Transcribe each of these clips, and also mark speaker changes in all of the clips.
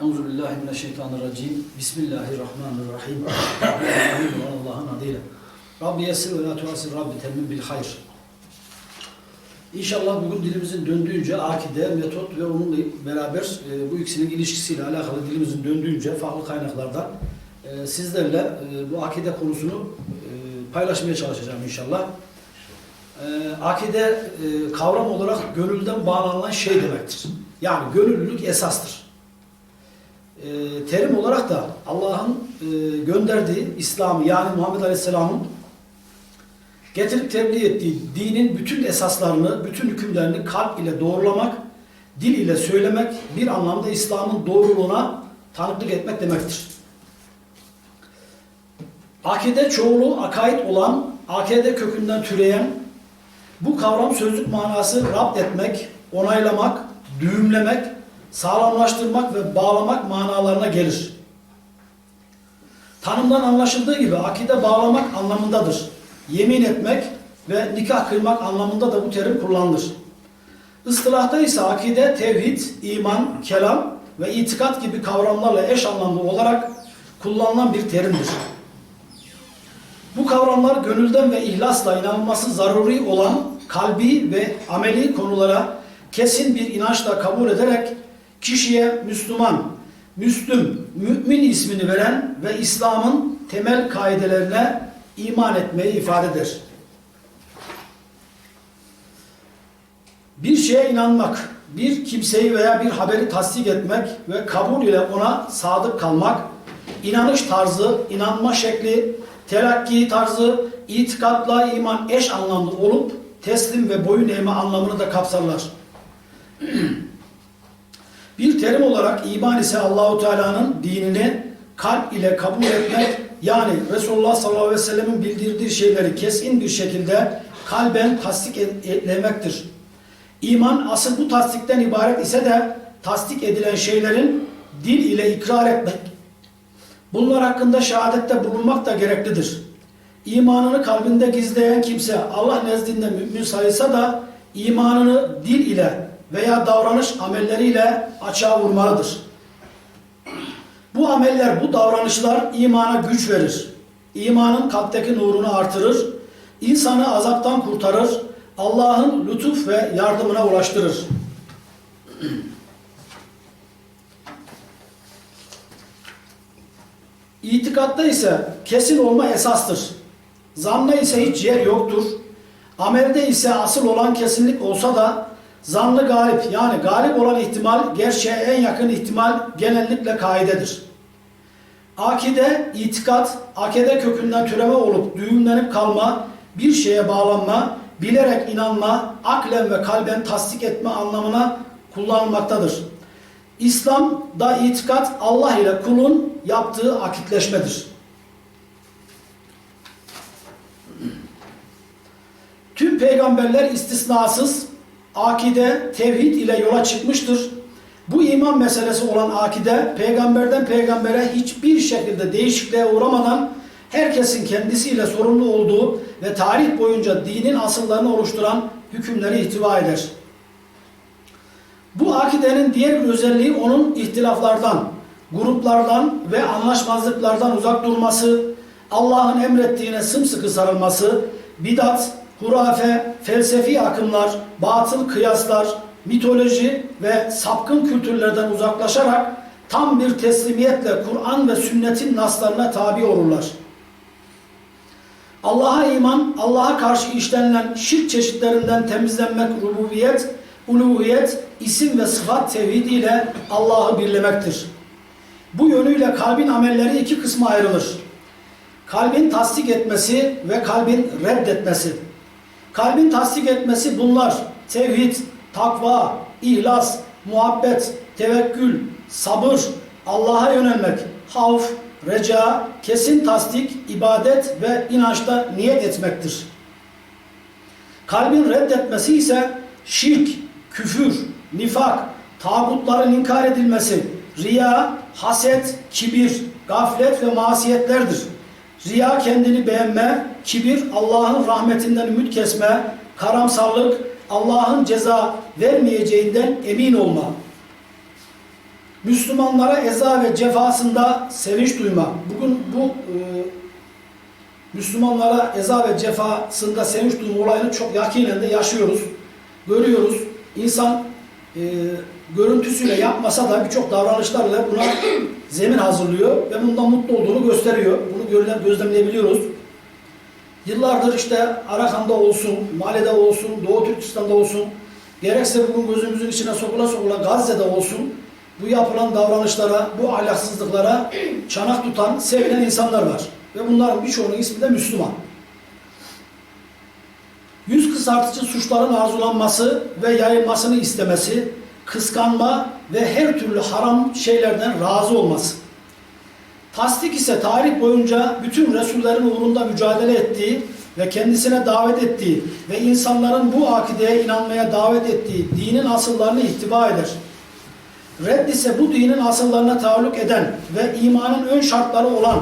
Speaker 1: Euzu billahi mineşşeytanirracim. Bismillahirrahmanirrahim. Allah'ın adıyla. Rabbi yessir ve la tuasir Rabbi temmin bil hayr. İnşallah bugün dilimizin döndüğünce akide, metot ve onunla beraber e, bu ikisinin ilişkisiyle alakalı dilimizin döndüğünce farklı kaynaklardan e, sizlerle e, bu akide konusunu e, paylaşmaya çalışacağım inşallah. E, akide e, kavram olarak gönülden bağlanılan şey demektir. Yani gönüllülük esastır. E, terim olarak da Allah'ın e, gönderdiği İslam'ı yani Muhammed Aleyhisselam'ın getirip tebliğ ettiği dinin bütün esaslarını, bütün hükümlerini kalp ile doğrulamak, dil ile söylemek, bir anlamda İslam'ın doğruluğuna tanıklık etmek demektir. Akide çoğulu akaid olan, akide kökünden türeyen, bu kavram sözlük manası rapt etmek, onaylamak, düğümlemek, sağlamlaştırmak ve bağlamak manalarına gelir. Tanımdan anlaşıldığı gibi akide bağlamak anlamındadır. Yemin etmek ve nikah kıymak anlamında da bu terim kullanılır. Istılahta ise akide, tevhid, iman, kelam ve itikat gibi kavramlarla eş anlamlı olarak kullanılan bir terimdir. Bu kavramlar gönülden ve ihlasla inanılması zaruri olan kalbi ve ameli konulara kesin bir inançla kabul ederek kişiye Müslüman, Müslüm, mümin ismini veren ve İslam'ın temel kaidelerine iman etmeyi ifade eder. Bir şeye inanmak, bir kimseyi veya bir haberi tasdik etmek ve kabul ile ona sadık kalmak, inanış tarzı, inanma şekli, telakki tarzı, itikatla iman eş anlamlı olup teslim ve boyun eğme anlamını da kapsarlar. Bir terim olarak iman ise Allahu Teala'nın dinini kalp ile kabul etmek yani Resulullah sallallahu aleyhi ve sellemin bildirdiği şeyleri kesin bir şekilde kalben tasdik etmektir. İman asıl bu tasdikten ibaret ise de tasdik edilen şeylerin dil ile ikrar etmek. Bunlar hakkında şehadette bulunmak da gereklidir. İmanını kalbinde gizleyen kimse Allah nezdinde mümin sayılsa da imanını dil ile veya davranış amelleriyle açığa vurmalıdır. Bu ameller, bu davranışlar imana güç verir. İmanın kalpteki nurunu artırır, insanı azaptan kurtarır, Allah'ın lütuf ve yardımına ulaştırır. İtikatta ise kesin olma esastır. Zanna ise hiç yer yoktur. Amelde ise asıl olan kesinlik olsa da zanlı galip yani galip olan ihtimal gerçeğe en yakın ihtimal genellikle kaidedir. Akide, itikat, akide kökünden türeme olup düğümlenip kalma, bir şeye bağlanma, bilerek inanma, aklen ve kalben tasdik etme anlamına kullanılmaktadır. İslam'da itikat Allah ile kulun yaptığı akitleşmedir. Tüm peygamberler istisnasız akide, tevhid ile yola çıkmıştır. Bu iman meselesi olan akide peygamberden peygambere hiçbir şekilde değişikliğe uğramadan herkesin kendisiyle sorumlu olduğu ve tarih boyunca dinin asıllarını oluşturan hükümleri ihtiva eder. Bu akidenin diğer bir özelliği onun ihtilaflardan, gruplardan ve anlaşmazlıklardan uzak durması, Allah'ın emrettiğine sımsıkı sarılması, bidat, hurafe, felsefi akımlar, batıl kıyaslar, mitoloji ve sapkın kültürlerden uzaklaşarak tam bir teslimiyetle Kur'an ve sünnetin naslarına tabi olurlar. Allah'a iman, Allah'a karşı işlenilen şirk çeşitlerinden temizlenmek rububiyet, uluhiyet, isim ve sıfat tevhidiyle Allah'ı birlemektir. Bu yönüyle kalbin amelleri iki kısma ayrılır. Kalbin tasdik etmesi ve kalbin reddetmesi. Kalbin tasdik etmesi bunlar. Tevhid, takva, ihlas, muhabbet, tevekkül, sabır, Allah'a yönelmek, havf, reca, kesin tasdik, ibadet ve inançta niyet etmektir. Kalbin reddetmesi ise şirk, küfür, nifak, tağutların inkar edilmesi, riya, haset, kibir, gaflet ve masiyetlerdir. Riya kendini beğenme, kibir Allah'ın rahmetinden ümit kesme, karamsarlık Allah'ın ceza vermeyeceğinden emin olma. Müslümanlara eza ve cefasında sevinç duyma. Bugün bu e, Müslümanlara eza ve cefasında sevinç duyma olayını çok yakinen de yaşıyoruz. Görüyoruz. İnsan e, görüntüsüyle yapmasa da birçok davranışlarla buna zemin hazırlıyor ve bundan mutlu olduğunu gösteriyor. Bunu görülen, gözlemleyebiliyoruz. Yıllardır işte Arakan'da olsun, Mali'de olsun, Doğu Türkistan'da olsun, gerekse bugün gözümüzün içine sokula sokula Gazze'de olsun, bu yapılan davranışlara, bu ahlaksızlıklara çanak tutan, sevilen insanlar var. Ve bunların birçoğunun ismi de Müslüman. Yüz kısaltıcı suçların arzulanması ve yayılmasını istemesi, kıskanma ve her türlü haram şeylerden razı olması. Tasdik ise tarih boyunca bütün Resullerin uğrunda mücadele ettiği ve kendisine davet ettiği ve insanların bu akideye inanmaya davet ettiği dinin asıllarını ihtiva eder. Redd ise bu dinin asıllarına taalluk eden ve imanın ön şartları olan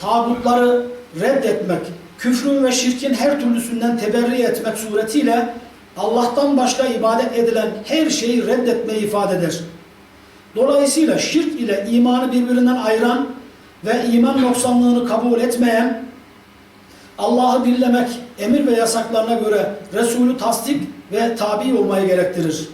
Speaker 1: tağutları reddetmek, küfrün ve şirkin her türlüsünden teberri etmek suretiyle Allah'tan başka ibadet edilen her şeyi reddetmeyi ifade eder. Dolayısıyla şirk ile imanı birbirinden ayıran ve iman noksanlığını kabul etmeyen, Allah'ı birlemek, emir ve yasaklarına göre Resulü tasdik ve tabi olmayı gerektirir.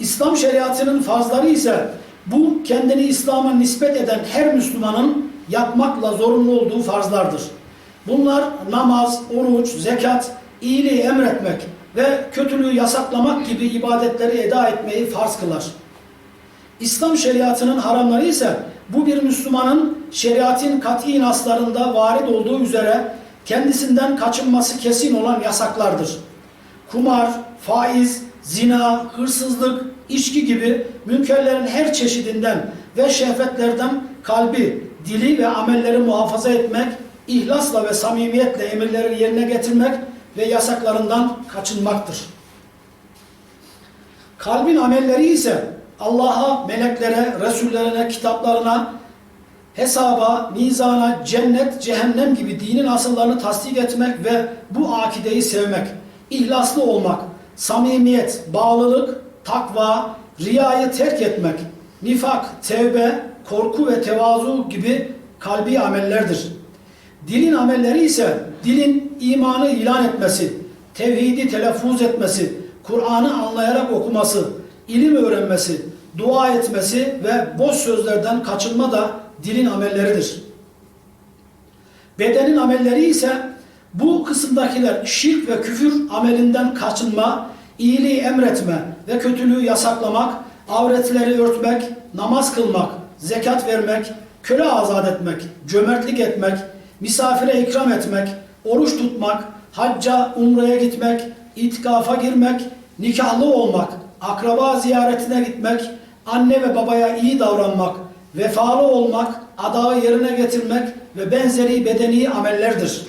Speaker 1: İslam şeriatının farzları ise bu kendini İslam'a nispet eden her Müslümanın yapmakla zorunlu olduğu farzlardır. Bunlar namaz, oruç, zekat, iyiliği emretmek ve kötülüğü yasaklamak gibi ibadetleri eda etmeyi farz kılar. İslam şeriatının haramları ise bu bir Müslümanın şeriatin kat'i naslarında varid olduğu üzere kendisinden kaçınması kesin olan yasaklardır. Kumar, faiz, zina, hırsızlık, içki gibi münkerlerin her çeşidinden ve şehvetlerden kalbi, dili ve amelleri muhafaza etmek, ihlasla ve samimiyetle emirleri yerine getirmek ve yasaklarından kaçınmaktır. Kalbin amelleri ise Allah'a, meleklere, Resullerine, kitaplarına, hesaba, mizana, cennet, cehennem gibi dinin asıllarını tasdik etmek ve bu akideyi sevmek, ihlaslı olmak, samimiyet, bağlılık, takva, riyayı terk etmek, nifak, tevbe, korku ve tevazu gibi kalbi amellerdir. Dilin amelleri ise dilin imanı ilan etmesi, tevhidi telaffuz etmesi, Kur'an'ı anlayarak okuması, ilim öğrenmesi, dua etmesi ve boş sözlerden kaçınma da dilin amelleridir. Bedenin amelleri ise bu kısımdakiler şirk ve küfür amelinden kaçınma, iyiliği emretme ve kötülüğü yasaklamak, avretleri örtmek, namaz kılmak, zekat vermek, köle azat etmek, cömertlik etmek, misafire ikram etmek, oruç tutmak, hacca, umreye gitmek, itikafa girmek, nikahlı olmak, akraba ziyaretine gitmek, anne ve babaya iyi davranmak, vefalı olmak, adağı yerine getirmek ve benzeri bedeni amellerdir.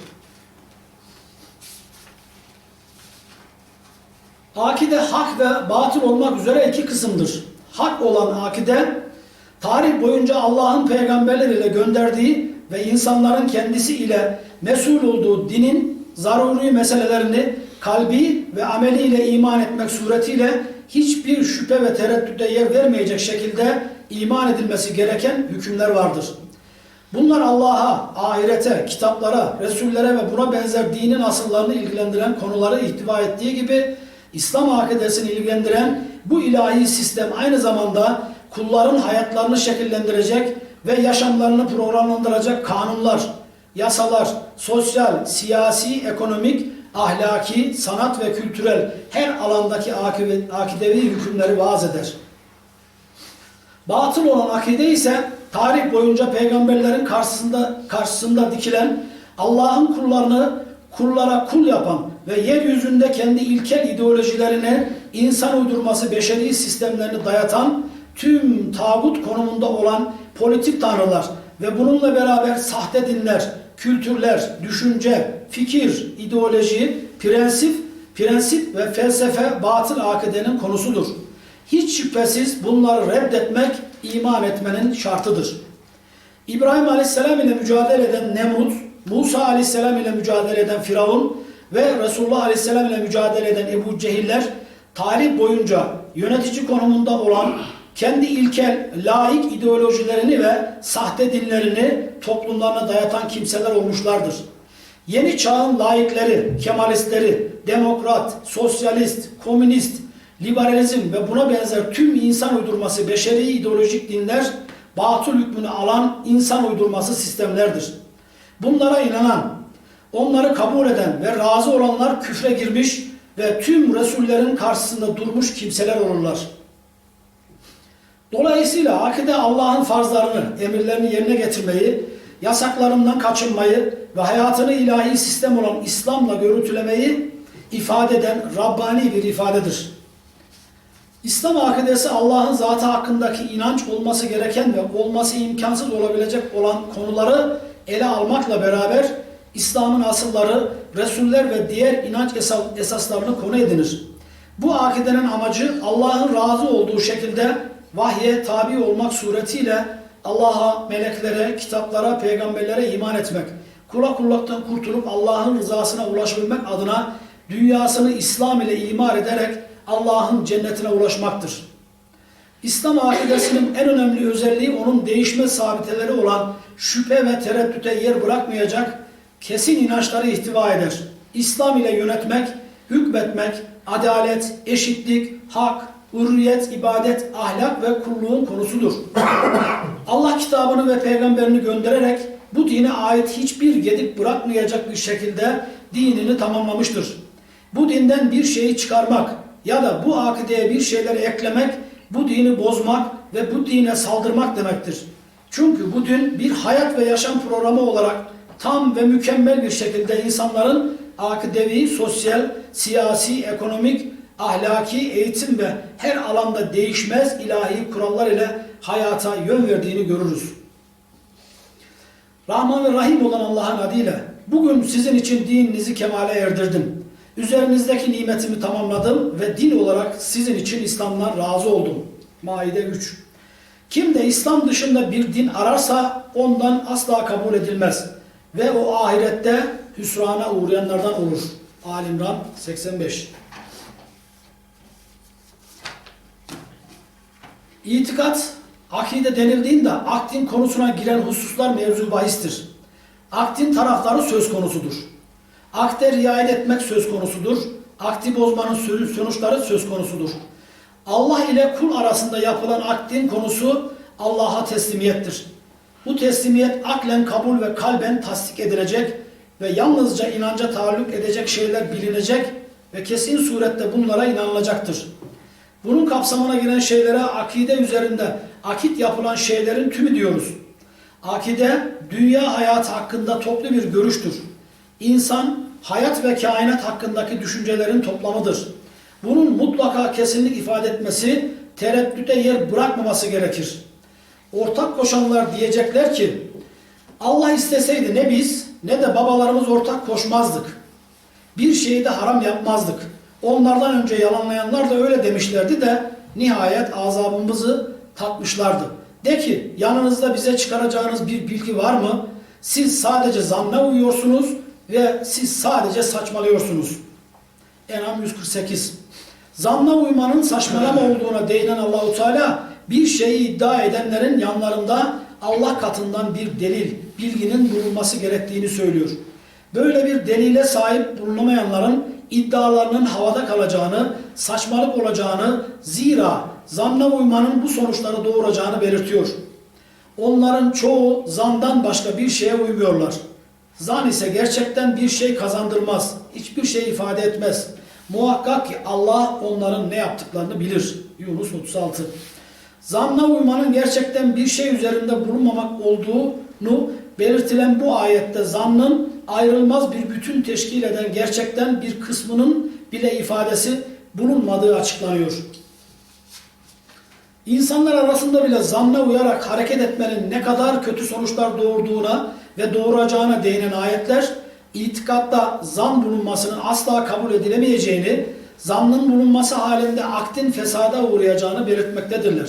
Speaker 1: Akide hak ve batıl olmak üzere iki kısımdır. Hak olan akide, tarih boyunca Allah'ın peygamberleriyle gönderdiği ve insanların kendisi ile mesul olduğu dinin zaruri meselelerini kalbi ve ameliyle iman etmek suretiyle hiçbir şüphe ve tereddüte yer vermeyecek şekilde iman edilmesi gereken hükümler vardır. Bunlar Allah'a, ahirete, kitaplara, Resullere ve buna benzer dinin asıllarını ilgilendiren konuları ihtiva ettiği gibi İslam akidesini ilgilendiren bu ilahi sistem aynı zamanda kulların hayatlarını şekillendirecek ve yaşamlarını programlandıracak kanunlar, yasalar, sosyal, siyasi, ekonomik, ahlaki, sanat ve kültürel her alandaki akidevi hükümleri vaaz eder. Batıl olan akide ise tarih boyunca peygamberlerin karşısında karşısında dikilen Allah'ın kullarını kullara kul yapan ve yeryüzünde kendi ilkel ideolojilerine insan uydurması beşeri sistemlerini dayatan tüm tağut konumunda olan politik tanrılar ve bununla beraber sahte dinler, kültürler, düşünce, fikir, ideoloji, prensip, prensip ve felsefe batıl akidenin konusudur. Hiç şüphesiz bunları reddetmek iman etmenin şartıdır. İbrahim Aleyhisselam ile mücadele eden Nemrut, Musa Aleyhisselam ile mücadele eden Firavun ve Resulullah Aleyhisselam ile mücadele eden Ebu Cehiller tarih boyunca yönetici konumunda olan kendi ilkel, laik ideolojilerini ve sahte dinlerini toplumlarına dayatan kimseler olmuşlardır. Yeni çağın laikleri, kemalistleri, demokrat, sosyalist, komünist, liberalizm ve buna benzer tüm insan uydurması beşeri ideolojik dinler batıl hükmünü alan insan uydurması sistemlerdir. Bunlara inanan, onları kabul eden ve razı olanlar küfre girmiş ve tüm Resullerin karşısında durmuş kimseler olurlar. Dolayısıyla akide Allah'ın farzlarını, emirlerini yerine getirmeyi, yasaklarından kaçınmayı ve hayatını ilahi sistem olan İslam'la görüntülemeyi ifade eden Rabbani bir ifadedir. İslam akidesi Allah'ın zatı hakkındaki inanç olması gereken ve olması imkansız olabilecek olan konuları ele almakla beraber İslam'ın asılları, Resuller ve diğer inanç esas- esaslarını konu edinir. Bu akidenin amacı Allah'ın razı olduğu şekilde vahye tabi olmak suretiyle Allah'a, meleklere, kitaplara, peygamberlere iman etmek, kula kullaktan kurtulup Allah'ın rızasına ulaşabilmek adına dünyasını İslam ile imar ederek Allah'ın cennetine ulaşmaktır. İslam akidesinin en önemli özelliği onun değişmez sabiteleri olan şüphe ve tereddüte yer bırakmayacak kesin inançları ihtiva eder. İslam ile yönetmek, hükmetmek, adalet, eşitlik, hak, hürriyet, ibadet, ahlak ve kulluğun konusudur. Allah kitabını ve peygamberini göndererek bu dine ait hiçbir gedik bırakmayacak bir şekilde dinini tamamlamıştır. Bu dinden bir şeyi çıkarmak ya da bu akideye bir şeyleri eklemek, bu dini bozmak ve bu dine saldırmak demektir. Çünkü bu din bir hayat ve yaşam programı olarak tam ve mükemmel bir şekilde insanların akidevi, sosyal, siyasi, ekonomik, ahlaki, eğitim ve her alanda değişmez ilahi kurallar ile hayata yön verdiğini görürüz. Rahman ve Rahim olan Allah'ın adıyla bugün sizin için dininizi kemale erdirdim. Üzerinizdeki nimetimi tamamladım ve din olarak sizin için İslam'dan razı oldum. Maide 3 Kim de İslam dışında bir din ararsa ondan asla kabul edilmez ve o ahirette hüsrana uğrayanlardan olur. Alimran 85 İtikat, akide denildiğinde akdin konusuna giren hususlar mevzu bahistir. Akdin tarafları söz konusudur. Akde riayet etmek söz konusudur. Akdi bozmanın sonuçları söz konusudur. Allah ile kul arasında yapılan akdin konusu Allah'a teslimiyettir. Bu teslimiyet aklen kabul ve kalben tasdik edilecek ve yalnızca inanca taalluk edecek şeyler bilinecek ve kesin surette bunlara inanılacaktır. Bunun kapsamına giren şeylere akide üzerinde akit yapılan şeylerin tümü diyoruz. Akide, dünya hayatı hakkında toplu bir görüştür. İnsan, hayat ve kainat hakkındaki düşüncelerin toplamıdır. Bunun mutlaka kesinlik ifade etmesi, tereddüte yer bırakmaması gerekir. Ortak koşanlar diyecekler ki, Allah isteseydi ne biz ne de babalarımız ortak koşmazdık. Bir şeyi de haram yapmazdık. Onlardan önce yalanlayanlar da öyle demişlerdi de nihayet azabımızı tatmışlardı. De ki yanınızda bize çıkaracağınız bir bilgi var mı? Siz sadece zanna uyuyorsunuz ve siz sadece saçmalıyorsunuz. Enam 148 Zanna uymanın saçmalama olduğuna değinen Allahu Teala bir şeyi iddia edenlerin yanlarında Allah katından bir delil, bilginin bulunması gerektiğini söylüyor. Böyle bir delile sahip bulunamayanların iddialarının havada kalacağını, saçmalık olacağını, zira zanna uymanın bu sonuçları doğuracağını belirtiyor. Onların çoğu zandan başka bir şeye uymuyorlar. Zan ise gerçekten bir şey kazandırmaz, hiçbir şey ifade etmez. Muhakkak ki Allah onların ne yaptıklarını bilir. Yunus 36 Zanna uymanın gerçekten bir şey üzerinde bulunmamak olduğunu belirtilen bu ayette zannın ayrılmaz bir bütün teşkil eden gerçekten bir kısmının bile ifadesi bulunmadığı açıklanıyor. İnsanlar arasında bile zanna uyarak hareket etmenin ne kadar kötü sonuçlar doğurduğuna ve doğuracağına değinen ayetler, itikatta zan bulunmasının asla kabul edilemeyeceğini, zannın bulunması halinde aktin fesada uğrayacağını belirtmektedirler.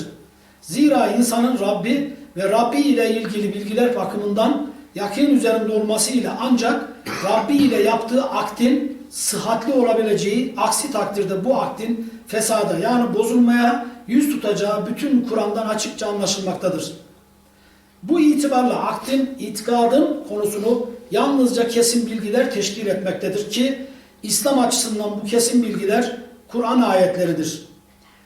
Speaker 1: Zira insanın Rabbi ve Rabbi ile ilgili bilgiler bakımından yakin üzerinde olmasıyla ancak Rabbi ile yaptığı aktin sıhhatli olabileceği, aksi takdirde bu aktin fesada yani bozulmaya yüz tutacağı bütün Kur'an'dan açıkça anlaşılmaktadır. Bu itibarla akdin, itikadın konusunu yalnızca kesin bilgiler teşkil etmektedir ki İslam açısından bu kesin bilgiler Kur'an ayetleridir.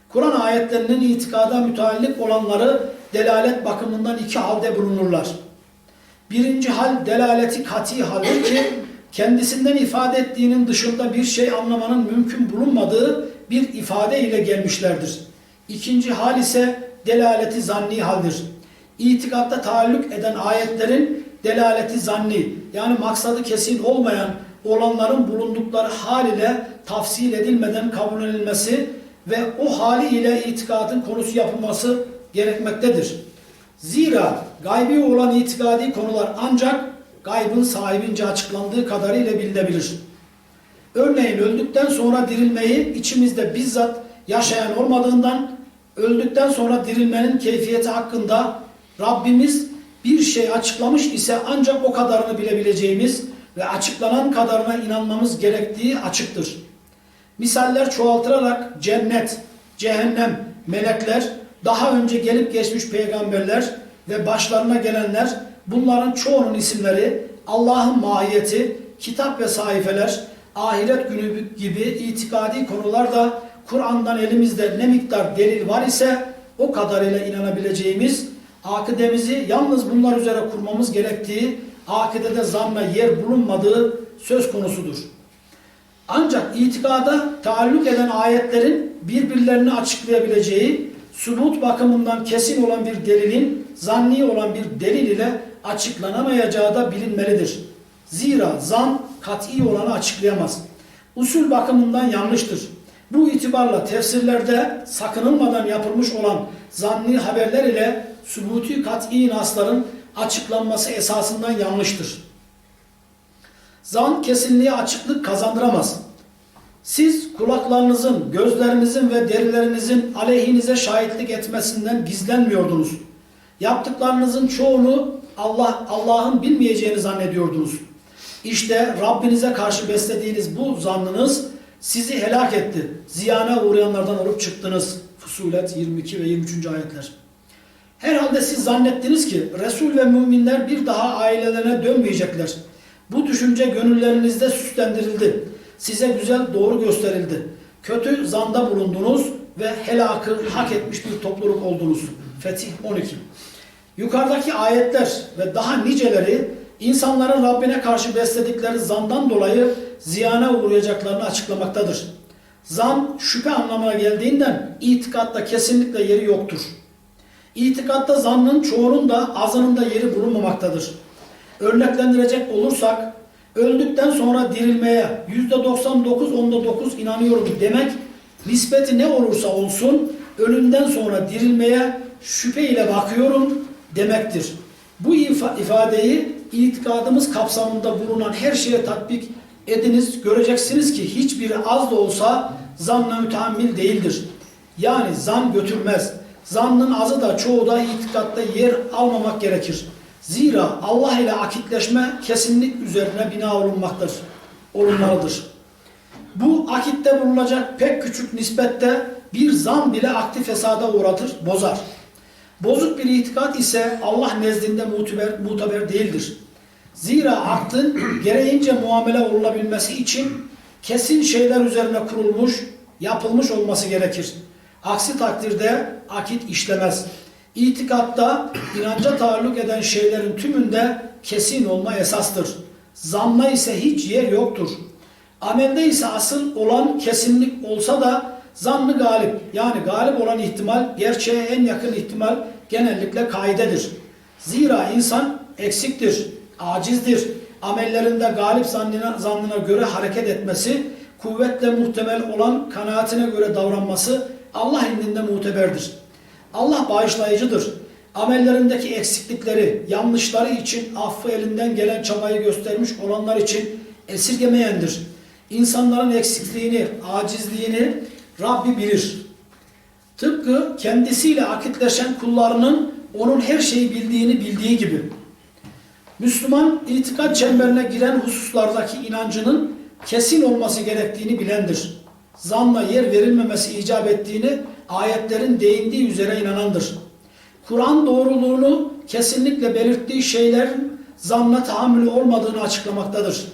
Speaker 1: Kur'an ayetlerinin itikada müteallik olanları delalet bakımından iki halde bulunurlar. Birinci hal delaleti kati haldir ki kendisinden ifade ettiğinin dışında bir şey anlamanın mümkün bulunmadığı bir ifade ile gelmişlerdir. İkinci hal ise delaleti zanni haldir. İtikatta taalluk eden ayetlerin delaleti zanni yani maksadı kesin olmayan olanların bulundukları hal ile tafsil edilmeden kabul edilmesi ve o hali ile itikadın konusu yapılması gerekmektedir. Zira gaybi olan itikadi konular ancak gaybın sahibince açıklandığı kadarıyla bilinebilir. Örneğin öldükten sonra dirilmeyi içimizde bizzat yaşayan olmadığından öldükten sonra dirilmenin keyfiyeti hakkında Rabbimiz bir şey açıklamış ise ancak o kadarını bilebileceğimiz ve açıklanan kadarına inanmamız gerektiği açıktır. Misaller çoğaltılarak cennet, cehennem, melekler, daha önce gelip geçmiş peygamberler ve başlarına gelenler bunların çoğunun isimleri Allah'ın mahiyeti, kitap ve sayfeler, ahiret günü gibi itikadi konular da Kur'an'dan elimizde ne miktar delil var ise o kadarıyla inanabileceğimiz, akidemizi yalnız bunlar üzere kurmamız gerektiği, akidede zanna yer bulunmadığı söz konusudur. Ancak itikada taalluk eden ayetlerin birbirlerini açıklayabileceği, subut bakımından kesin olan bir delilin zanni olan bir delil ile açıklanamayacağı da bilinmelidir. Zira zan kat'i olanı açıklayamaz. Usul bakımından yanlıştır. Bu itibarla tefsirlerde sakınılmadan yapılmış olan zanni haberler ile subuti kat'i nasların açıklanması esasından yanlıştır. Zan kesinliğe açıklık kazandıramaz. Siz kulaklarınızın, gözlerinizin ve derilerinizin aleyhinize şahitlik etmesinden gizlenmiyordunuz. Yaptıklarınızın çoğunu Allah Allah'ın bilmeyeceğini zannediyordunuz. İşte Rabbinize karşı beslediğiniz bu zannınız sizi helak etti. Ziyana uğrayanlardan olup çıktınız. Fusulet 22 ve 23. ayetler. Herhalde siz zannettiniz ki Resul ve müminler bir daha ailelerine dönmeyecekler. Bu düşünce gönüllerinizde süslendirildi. Size güzel doğru gösterildi. Kötü zanda bulundunuz ve helakı hak etmiş bir topluluk oldunuz. Fetih 12. Yukarıdaki ayetler ve daha niceleri insanların Rabbine karşı besledikleri zandan dolayı ziyana uğrayacaklarını açıklamaktadır. Zan şüphe anlamına geldiğinden itikatta kesinlikle yeri yoktur. İtikatta zannın çoğunun da azının da yeri bulunmamaktadır. Örneklendirecek olursak öldükten sonra dirilmeye %99 onda 9 inanıyorum demek nispeti ne olursa olsun ölümden sonra dirilmeye şüphe ile bakıyorum demektir. Bu ifadeyi itikadımız kapsamında bulunan her şeye tatbik ediniz göreceksiniz ki hiçbiri az da olsa zanna mütehammil değildir. Yani zan götürmez. Zannın azı da çoğu da itikatta yer almamak gerekir. Zira Allah ile akitleşme kesinlik üzerine bina olunmaktadır, olunmalıdır. Bu akitte bulunacak pek küçük nispette bir zan bile aktif fesada uğratır, bozar. Bozuk bir itikat ise Allah nezdinde muteber, muteber değildir. Zira aklın gereğince muamele olunabilmesi için kesin şeyler üzerine kurulmuş, yapılmış olması gerekir. Aksi takdirde akit işlemez. İtikatta inanca taalluk eden şeylerin tümünde kesin olma esastır. Zanna ise hiç yer yoktur. Amelde ise asıl olan kesinlik olsa da zannı galip yani galip olan ihtimal gerçeğe en yakın ihtimal genellikle kaidedir. Zira insan eksiktir, acizdir. Amellerinde galip zannına, zannına göre hareket etmesi, kuvvetle muhtemel olan kanaatine göre davranması Allah indinde muteberdir. Allah bağışlayıcıdır. Amellerindeki eksiklikleri, yanlışları için affı elinden gelen çabayı göstermiş olanlar için esirgemeyendir. İnsanların eksikliğini, acizliğini Rabbi bilir. Tıpkı kendisiyle akitleşen kullarının onun her şeyi bildiğini bildiği gibi. Müslüman itikat çemberine giren hususlardaki inancının kesin olması gerektiğini bilendir. Zanla yer verilmemesi icap ettiğini ayetlerin değindiği üzere inanandır. Kur'an doğruluğunu kesinlikle belirttiği şeyler zanna tahammülü olmadığını açıklamaktadır.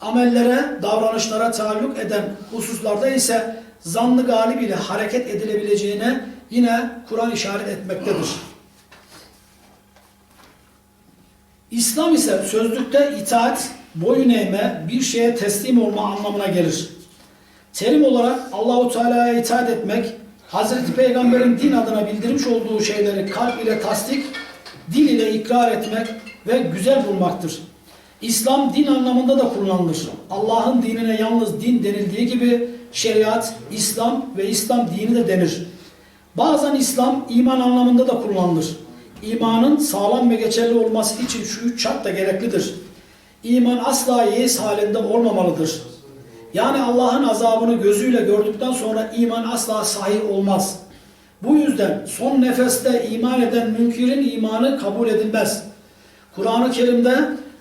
Speaker 1: Amellere, davranışlara taalluk eden hususlarda ise zannı galib ile hareket edilebileceğine yine Kur'an işaret etmektedir. İslam ise sözlükte itaat, boyun eğme, bir şeye teslim olma anlamına gelir. Terim olarak Allahu Teala'ya itaat etmek, Hazreti Peygamber'in din adına bildirmiş olduğu şeyleri kalp ile tasdik, dil ile ikrar etmek ve güzel bulmaktır. İslam din anlamında da kullanılır. Allah'ın dinine yalnız din denildiği gibi şeriat, İslam ve İslam dini de denir. Bazen İslam iman anlamında da kullanılır. İmanın sağlam ve geçerli olması için şu üç şart da gereklidir. İman asla yeis halinde olmamalıdır. Yani Allah'ın azabını gözüyle gördükten sonra iman asla sahih olmaz. Bu yüzden son nefeste iman eden münkirin imanı kabul edilmez. Kur'an-ı Kerim'de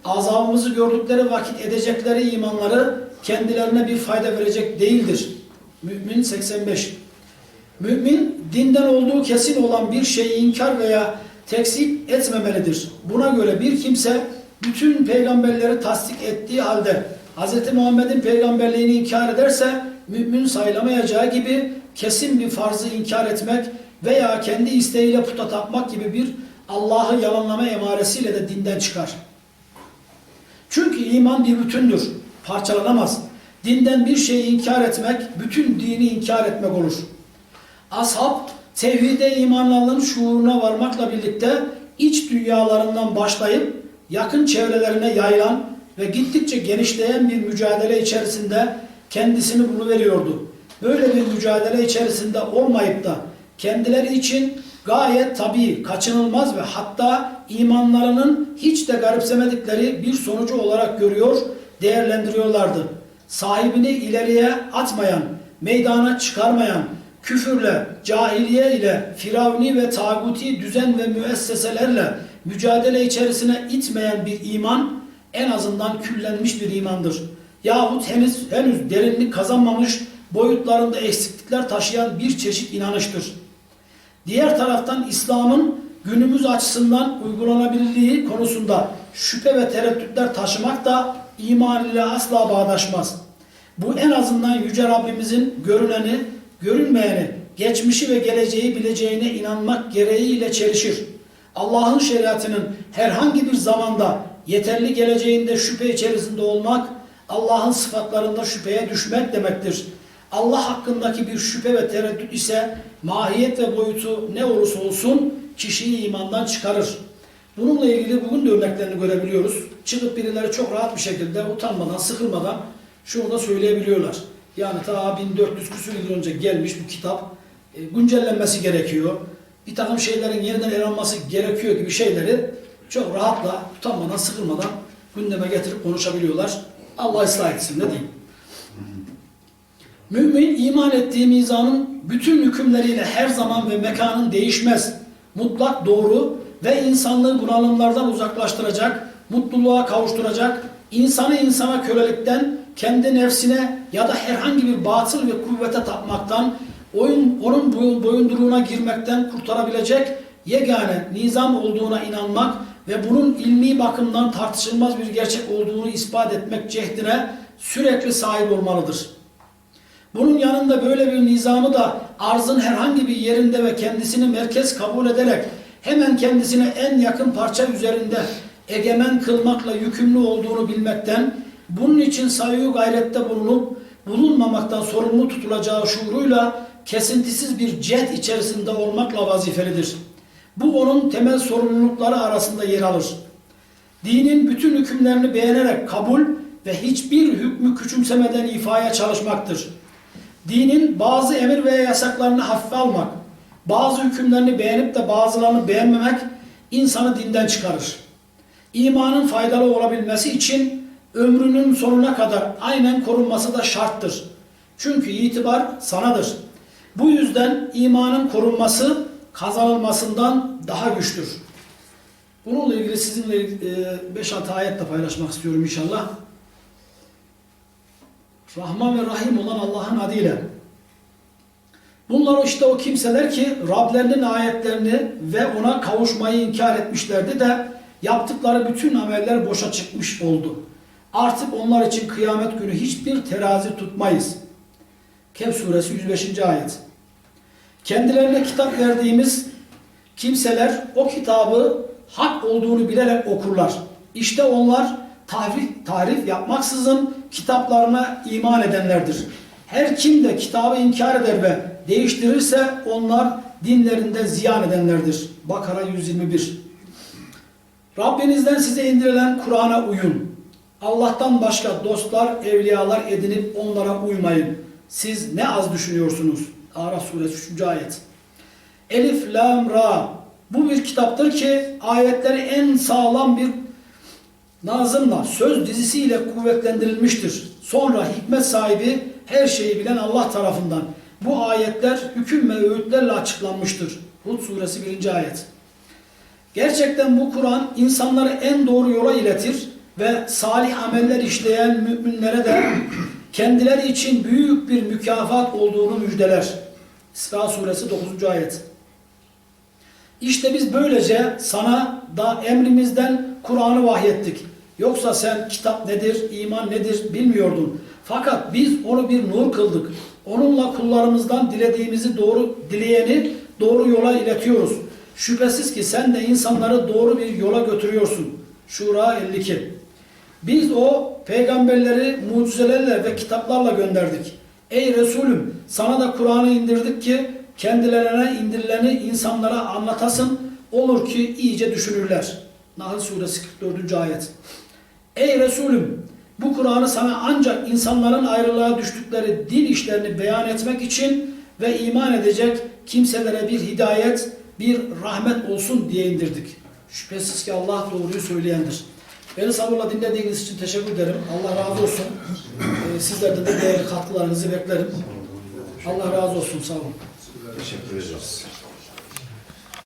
Speaker 1: azabımızı gördükleri vakit edecekleri imanları kendilerine bir fayda verecek değildir. Mümin 85 Mümin dinden olduğu kesin olan bir şeyi inkar veya tekzip etmemelidir. Buna göre bir kimse bütün peygamberleri tasdik ettiği halde Hz. Muhammed'in peygamberliğini inkar ederse mümin sayılamayacağı gibi kesin bir farzı inkar etmek veya kendi isteğiyle puta tapmak gibi bir Allah'ı yalanlama emaresiyle de dinden çıkar. Çünkü iman bir bütündür, parçalanamaz. Dinden bir şeyi inkar etmek, bütün dini inkar etmek olur. Ashab, tevhide imanlarının şuuruna varmakla birlikte iç dünyalarından başlayıp yakın çevrelerine yayılan ve gittikçe genişleyen bir mücadele içerisinde kendisini buluveriyordu. Böyle bir mücadele içerisinde olmayıp da kendileri için gayet tabii, kaçınılmaz ve hatta imanlarının hiç de garipsemedikleri bir sonucu olarak görüyor, değerlendiriyorlardı. Sahibini ileriye atmayan, meydana çıkarmayan, küfürle, cahiliye ile, firavni ve tağuti düzen ve müesseselerle mücadele içerisine itmeyen bir iman, en azından küllenmiş bir imandır. Yahut henüz, henüz derinlik kazanmamış, boyutlarında eksiklikler taşıyan bir çeşit inanıştır. Diğer taraftan İslam'ın günümüz açısından uygulanabilirliği konusunda şüphe ve tereddütler taşımak da iman ile asla bağdaşmaz. Bu en azından Yüce Rabbimizin görüneni, görünmeyeni, geçmişi ve geleceği bileceğine inanmak gereğiyle çelişir. Allah'ın şeriatının herhangi bir zamanda yeterli geleceğinde şüphe içerisinde olmak, Allah'ın sıfatlarında şüpheye düşmek demektir. Allah hakkındaki bir şüphe ve tereddüt ise mahiyet ve boyutu ne olursa olsun kişiyi imandan çıkarır. Bununla ilgili bugün de örneklerini görebiliyoruz. Çıkıp birileri çok rahat bir şekilde utanmadan, sıkılmadan şunu da söyleyebiliyorlar. Yani ta 1400 küsur yıl önce gelmiş bu kitap e, güncellenmesi gerekiyor. Bir takım şeylerin yeniden ele alınması gerekiyor gibi şeyleri çok rahatla, utanmadan, sıkılmadan gündeme getirip konuşabiliyorlar. Allah ıslah etsin ne diyeyim. Mümin iman ettiği mizanın bütün hükümleriyle her zaman ve mekanın değişmez, mutlak doğru ve insanlığı bunalımlardan uzaklaştıracak, mutluluğa kavuşturacak, insanı insana kölelikten, kendi nefsine ya da herhangi bir batıl ve kuvvete tapmaktan, oyun, onun boyunduruğuna girmekten kurtarabilecek yegane nizam olduğuna inanmak ve bunun ilmi bakımdan tartışılmaz bir gerçek olduğunu ispat etmek cehdine sürekli sahip olmalıdır. Bunun yanında böyle bir nizamı da arzın herhangi bir yerinde ve kendisini merkez kabul ederek hemen kendisine en yakın parça üzerinde egemen kılmakla yükümlü olduğunu bilmekten, bunun için sayı gayrette bulunup bulunmamaktan sorumlu tutulacağı şuuruyla kesintisiz bir cehd içerisinde olmakla vazifelidir. Bu onun temel sorumlulukları arasında yer alır. Dinin bütün hükümlerini beğenerek kabul ve hiçbir hükmü küçümsemeden ifaya çalışmaktır. Dinin bazı emir veya yasaklarını hafife almak, bazı hükümlerini beğenip de bazılarını beğenmemek insanı dinden çıkarır. İmanın faydalı olabilmesi için ömrünün sonuna kadar aynen korunması da şarttır. Çünkü itibar sanadır. Bu yüzden imanın korunması kazanılmasından daha güçtür. Bununla ilgili sizinle 5-6 ayetle paylaşmak istiyorum inşallah. Rahman ve Rahim olan Allah'ın adıyla. Bunlar işte o kimseler ki Rablerinin ayetlerini ve ona kavuşmayı inkar etmişlerdi de yaptıkları bütün ameller boşa çıkmış oldu. Artık onlar için kıyamet günü hiçbir terazi tutmayız. Kehf suresi 105. ayet. Kendilerine kitap verdiğimiz kimseler o kitabı hak olduğunu bilerek okurlar. İşte onlar tahrif, tahrif yapmaksızın kitaplarına iman edenlerdir. Her kim de kitabı inkar eder ve değiştirirse onlar dinlerinde ziyan edenlerdir. Bakara 121 Rabbinizden size indirilen Kur'an'a uyun. Allah'tan başka dostlar, evliyalar edinip onlara uymayın. Siz ne az düşünüyorsunuz? Araf suresi 3. ayet. Elif, Lam, Ra. Bu bir kitaptır ki ayetleri en sağlam bir nazımla, söz dizisiyle kuvvetlendirilmiştir. Sonra hikmet sahibi her şeyi bilen Allah tarafından. Bu ayetler hüküm ve öğütlerle açıklanmıştır. Hud suresi 1. ayet. Gerçekten bu Kur'an insanları en doğru yola iletir ve salih ameller işleyen müminlere de kendileri için büyük bir mükafat olduğunu müjdeler. İsra suresi 9. ayet. İşte biz böylece sana da emrimizden Kur'an'ı vahyettik. Yoksa sen kitap nedir, iman nedir bilmiyordun. Fakat biz onu bir nur kıldık. Onunla kullarımızdan dilediğimizi doğru dileyeni doğru yola iletiyoruz. Şüphesiz ki sen de insanları doğru bir yola götürüyorsun. Şura 52. Biz o peygamberleri mucizelerle ve kitaplarla gönderdik. Ey Resulüm sana da Kur'an'ı indirdik ki kendilerine indirileni insanlara anlatasın. Olur ki iyice düşünürler. Nahl suresi 44. ayet. Ey Resulüm bu Kur'an'ı sana ancak insanların ayrılığa düştükleri din işlerini beyan etmek için ve iman edecek kimselere bir hidayet, bir rahmet olsun diye indirdik. Şüphesiz ki Allah doğruyu söyleyendir. Beni sabırla dinlediğiniz için teşekkür ederim. Allah razı olsun. Ee, sizlerden de değerli katkılarınızı beklerim. Allah razı olsun. Sağ olun.
Speaker 2: Teşekkür ederiz.